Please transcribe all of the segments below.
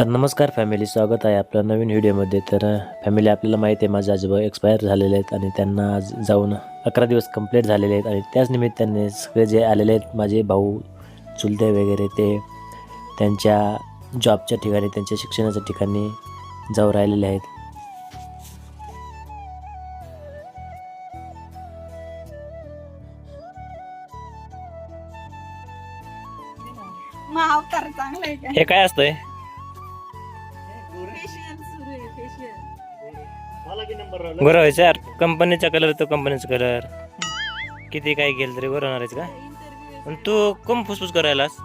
तर नमस्कार फॅमिली स्वागत आहे आपल्या नवीन व्हिडिओमध्ये. तर फॅमिली आपल्याला माहिती आहे माझे आजोबा एक्सपायर झालेले आहेत आणि त्यांना आज जाऊन अकरा दिवस कंप्लीट झालेले आहेत. आणि त्याच निमित्ताने सगळे जे आलेले आहेत माझे भाऊ चुलते वगैरे ते त्यांच्या जॉबच्या ठिकाणी त्यांच्या शिक्षणाच्या ठिकाणी जाऊ राहिलेले आहेत. हे काय असतंय? बरं व्हायचं यार कंपनीचा कलर तो कंपनीचा कलर किती काय केलं तरी बरं होणार आहेस का? पण तू कम फुसफुस करायलास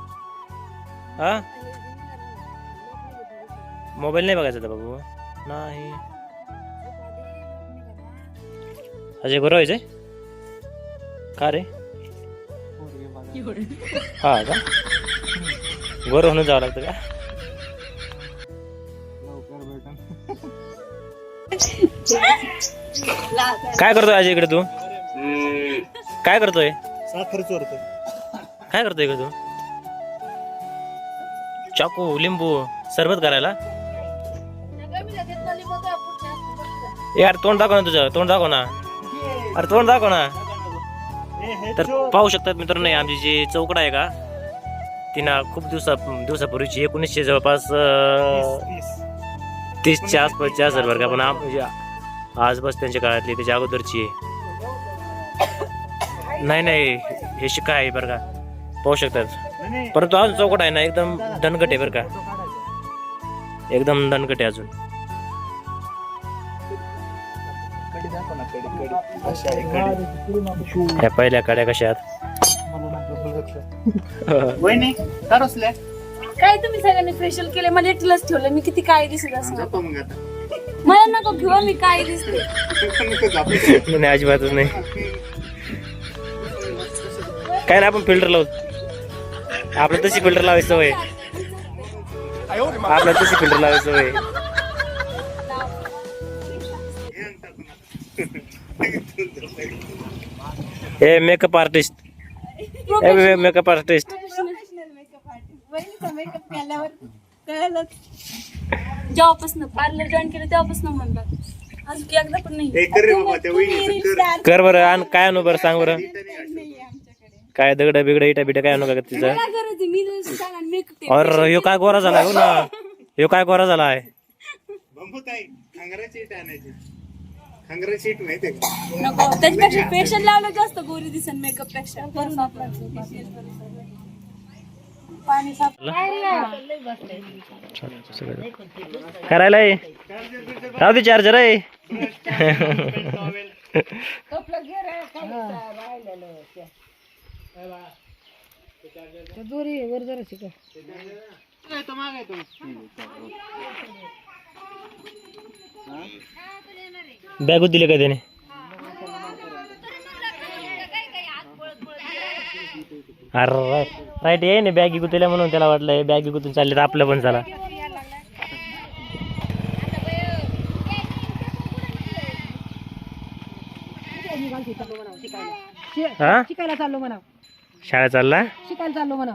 हा? मोबाईल नाही बघायचा होता बाबू. नाही. अजय बरं व्हायचंय का रे? हा का? गोरं म्हणून जावं लागतं का? काय करतोय अजय इकडे तू? काय करतोय? साखर चोरतो काय करतोय इकडे तू? चाकू लिंबू सरबत करायला यार तोंड दाखव ना तुझं तोंड दाखव ना. अरे तोंड दाखव ना. तर पाहू शकतात मित्रांनो हे आमची जी चौकडा आहे का ती ना खूप दिवसा दिवसापूर्वीची एकोणीसशे जवळपास तीसच्या आसपासच्या असेल बरं का पण आम- म्हणजे आजपास त्यांच्या काळातली त्याच्या अगोदरची आहे. नाही नाही हे शिका आहे बरं का. पाहू शकतात. परंतु अजून चौकट आहे ना एकदम दणकट आहे बरं का. एकदम दणकट आहे अजून. ह्या पहिल्या काड्या कशा आहेत? काय तुम्ही सगळ्यांनी फेशियल केले? मला एकटीलाच ठेवलं. मी किती काय दिसत असं जातो मग आता. मला नको घेऊ मी काय दिसते. नाही अजिबातच नाही. काय नाही आपण फिल्टर लावू. आपलं तशी फिल्टर लावायची सवय. आपल्याला तशी फिल्टर लावायची सवय. हे मेकअप आर्टिस्ट हे मेकअप आर्टिस्ट मेकअप केल्यावर कळलंच. जेव्हापासून पार्लर जॉईन केलं तेव्हापासून म्हणलं. अजून एकदा पण नाही. हे कर रे बाबा, त्या तुम्ही वहिनीचं रील्स कर. तयार कर बरं आणि काय आणू बरं सांग बरं. नाहीये आमच्याकडे. काय दगड बिगड इटा बिटा काय आणू का तिचं? मला गरज आहे? मी सांगा मेकअप और ह्यो काय गोरा झाला हो ना. ह्यो काय गोरा झाला आहे बंबू ताई खांगराची इट आणायची. खांगराची इट माहितीये का? नको त्याच्यापेक्षा फेशियल लावलं जास्त गोरी दिसन मेकअपपेक्षा. करून. पाणी साफ करायला राहू दे चार्जर आहे. बॅग दिले का त्याने? अरे राईट ये ना बॅगी गुतल्या म्हणून त्याला वाटलं बॅगी गुतून चालले तर आपलं पण झाला हा? शिकायला चाललो म्हणा शाळा चालला? शिकायला चाललो म्हणा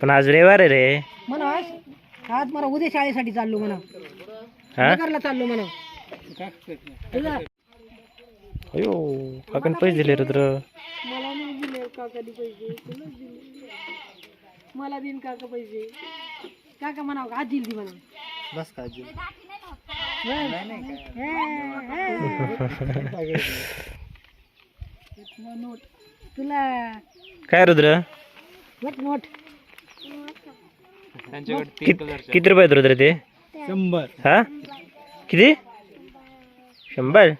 पण आज रविवार आहे रे. म्हणा आज. आज मला उद्या शाळेसाठी चाललो म्हणा हा? नगरला चाललो म्हणा अयो काकण पैसे दिले रे तर. मला नाही दिले काकाने पैसे. तुलाच दिले मला देईन काका पैसे. काका म्हणा आज दिल ती म्हणा बस का आजी नोट. तुला काय रुद्र? नोट. नोट कित- किती रुपये आहेत रुद्र ते? शंभर. हा? किती? शंभर?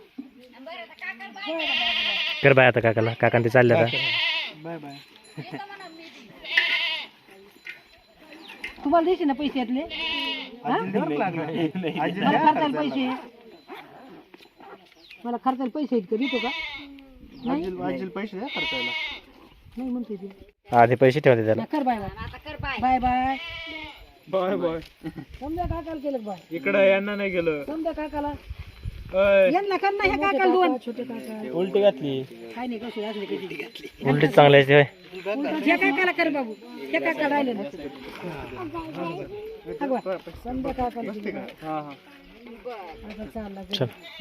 कर बाय आता काकाला. काका ते चालले आता बाय बाय. तुम्हाला द्यायचे ना पैसे यातले? मला खर्चायला पैसे. मला खर्चायला पैसे आहेत का? देतो का? नाही? आजील पैसे द्या खर्चायला नाही म्हणते ते. ते पैसे ठेवते त्याला. कर bye bye. Bye. Bye bye. Bye समजा काकाला केलं बाय. इकडे यांना नाही गेलं समजा काकाला. अय, यांना कर ना ह्या काकाला दोन. छोटे काका. उलटी घातली. काय नाही कसं असले कधी घातली उलटी चांगली असते होय. कर बाबू.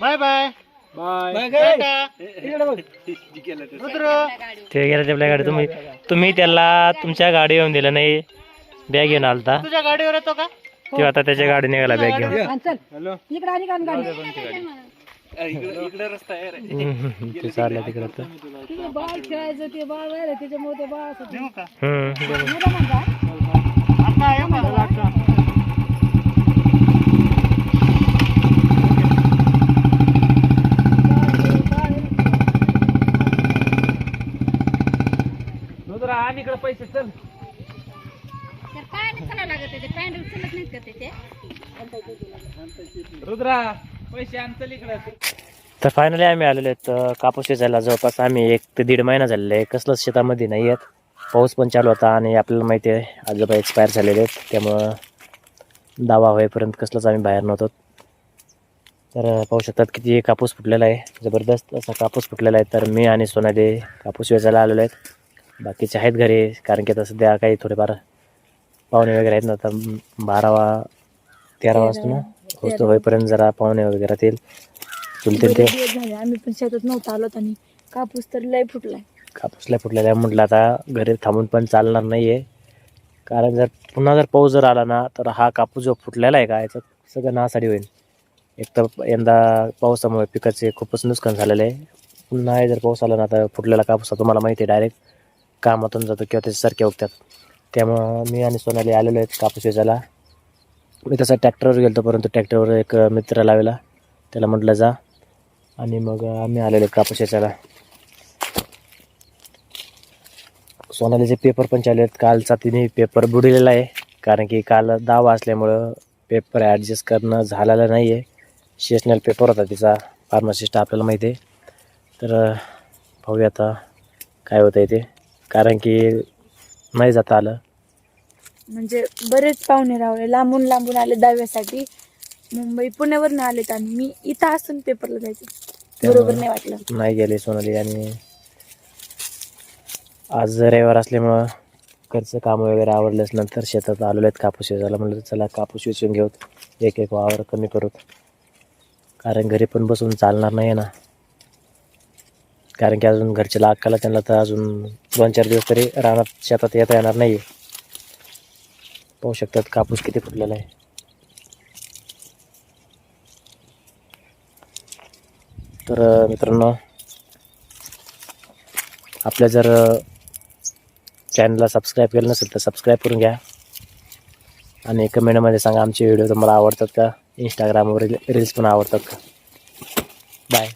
Bye bye. ते गेलं ते आपल्या गाडी तुम्ही तुम्ही त्याला तुमच्या गाडी येऊन दिलं नाही. बॅग घेऊन आलता. तुझ्या गाडीवर येतो का? किंवा आता त्याच्या गाडी निघाला बॅग घेऊन. चल इकडे गाडी हम्म, ते चाललं तिकडं तर तिथे बाळ खेळायचं ते बाळ राहिलं त्याच्यामुळे ते बाळ असं देऊ का. मोठा म्हणता आता येऊ का तर फायनली आम्ही आलेलो आहेत कापूस वेचायला जवळपास आम्ही एक ते दीड महिना झालेला आहे. कसलंच शेतामध्ये नाही आहेत. पाऊस पण चालू होता आणि आपल्याला माहिती आहे आजोबा एक्सपायर झालेले आहेत. त्यामुळं दावा होईपर्यंत कसलंच आम्ही बाहेर नव्हतो. तर पाहू शकतात किती कापूस फुटलेला आहे. जबरदस्त असा कापूस फुटलेला आहे. तर मी आणि सोनाली कापूस वेचायला आलेलो आहेत. बाकीचे आहेत घरी कारण की आता सध्या काही थोडेफार पाहुणे वगैरे आहेत ना तर बारावा तेरा वाजता ना? पोहोचतो. होईपर्यंत जरा पाहुणे वगैरे राहतील. चुलतील ते झाले. आम्ही पण शेतात नव्हतो आलो आणि कापूस तर लय फुटलाय. कापूसला फुटलेला म्हटलं आता घरी थांबून पण चालणार नाही आहे कारण जर पुन्हा जर पाऊस जर आला ना तर हा कापूस जो फुटलेला आहे का याचं सगळं नासाडी होईल. एक तर यंदा पावसामुळे पिकाचे खूपच नुकसान झालेलं आहे. पुन्हा जर पाऊस आला ना तर फुटलेला कापूस तुम्हाला माहिती आहे डायरेक्ट कामातून जातो किंवा त्याच्यासारखे उगतात. त्यामुळं मी आणि सोनाली आलेलो आहेत कापूस वेचायला मी तसा ट्रॅक्टरवर गेलो परंतु ट्रॅक्टरवर एक मित्र लावला. त्याला म्हटलं जा. आणि मग आम्ही आलेलो कापूस याच्याला सोनालीचे पेपर पण चालू आहेत. कालचा तिने पेपर बुडलेला आहे. कारण की काल दाव असल्यामुळं पेपर ॲडजस्ट करणं झालेलं नाही आहे सेशनल पेपर होता तिचा. फार्मासिस्ट आपल्याला माहिती आहे. तर भाऊ पाहूया आता काय होतं आहे ते. कारण की नाही जाता आलं. म्हणजे बरेच पाहुणे रावले लांबून लांबून आले दहाव्यासाठी. मुंबई पुण्यावरून आलेत आणि मी इथं असून पेपरला जायचं. बरोबर नाही वाटलं. नाही गेले सोनाली आणि आज रविवार असल्यामुळं घरचं काम वगैरे आवडलंच नंतर शेतात आलेलो आहेत कापूस वेचायला. म्हणलं चला कापूस वेचून घेऊत एक एक वावर कमी करूत कारण घरी पण बसून चालणार नाही ना. कारण की अजून घरच्या अक्काला त्यांना तर अजून दोन चार दिवस तरी रानात शेतात येता येणार नाही पाहू शकतात कापूस किती फुटलेला आहे. तर मित्रांनो आपल्या जर चॅनलला सबस्क्राईब केलं नसेल तर सबस्क्राईब करून घ्या. आणि कमेंटमध्ये सांगा आमचे व्हिडिओ तुम्हाला आवडतात का? इंस्टाग्रामवर रील्स पण आवडतात का? बाय